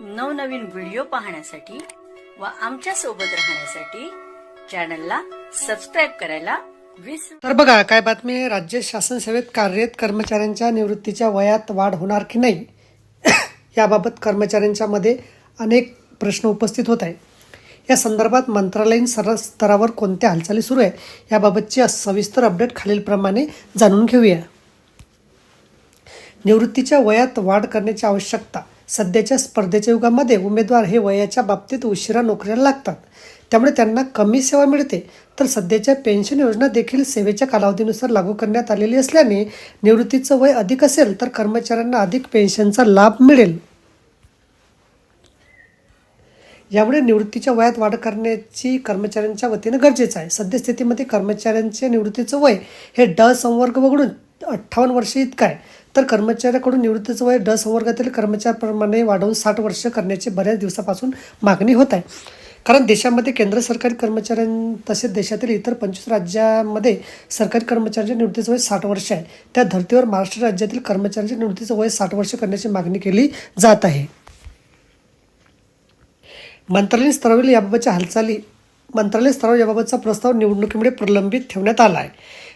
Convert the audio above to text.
नवनवीन व्हिडिओ पाहण्यासाठी व आमच्यासोबत राहण्यासाठी चॅनलला सबस्क्राईब करायला तर बघा काय बातमी आहे? राज्य शासन सेवेत कार्यरत कर्मचाऱ्यांच्या निवृत्तीच्या वयात वाढ होणार की नाही? याबाबत कर्मचाऱ्यांच्या मध्ये अनेक प्रश्न उपस्थित होत आहे या संदर्भात मंत्रालयीन सर्व स्तरावर कोणत्या हालचाली सुरू आहे याबाबतची सविस्तर अपडेट खालीलप्रमाणे जाणून घेऊया. निवृत्तीच्या वयात वाढ करण्याची आवश्यकता सध्याच्या स्पर्धेच्या युगामध्ये उमेदवार हे वयाच्या बाबतीत उशिरा नोकरीला लागतात. त्यामुळे त्यांना कमी सेवा मिळते. तर सध्याच्या पेन्शन योजना देखील सेवेच्या कालावधीनुसार लागू करण्यात आलेली असल्याने निवृत्तीचं वय अधिक असेल तर कर्मचाऱ्यांना अधिक पेन्शनचा लाभ मिळेल. यामुळे निवृत्तीच्या वयात वाढ करण्याची कर्मचाऱ्यांच्या वतीनं गरजेचं आहे. सद्यस्थितीमध्ये कर्मचाऱ्यांचे निवृत्तीचं वय हे ड संवर्ग वगळून अठ्ठावन्न वर्षे इतकं आहे. तर कर्मचाऱ्याकडून निवृत्तीचं वय ड संवर्गातील कर्मचाऱ्याप्रमाणे वाढवून साठ वर्ष करण्याची बऱ्याच दिवसापासून मागणी होत आहे. कारण देशामध्ये केंद्र सरकारी कर्मचाऱ्यां तसेच देशातील इतर पंचवीस राज्यामध्ये सरकारी कर्मचाऱ्यांच्या निवृत्तीचं वय साठ वर्ष आहे. त्या धर्तीवर महाराष्ट्र राज्यातील कर्मचाऱ्यांच्या निवृत्तीचं वय साठ वर्ष करण्याची मागणी केली जात आहे. मंत्रालयीन स्तरावरील याबाबतच्या हालचाली मंत्रालय स्तरावर याबाबतचा प्रस्ताव निवडणुकीमुळे प्रलंबित ठेवण्यात आला आहे.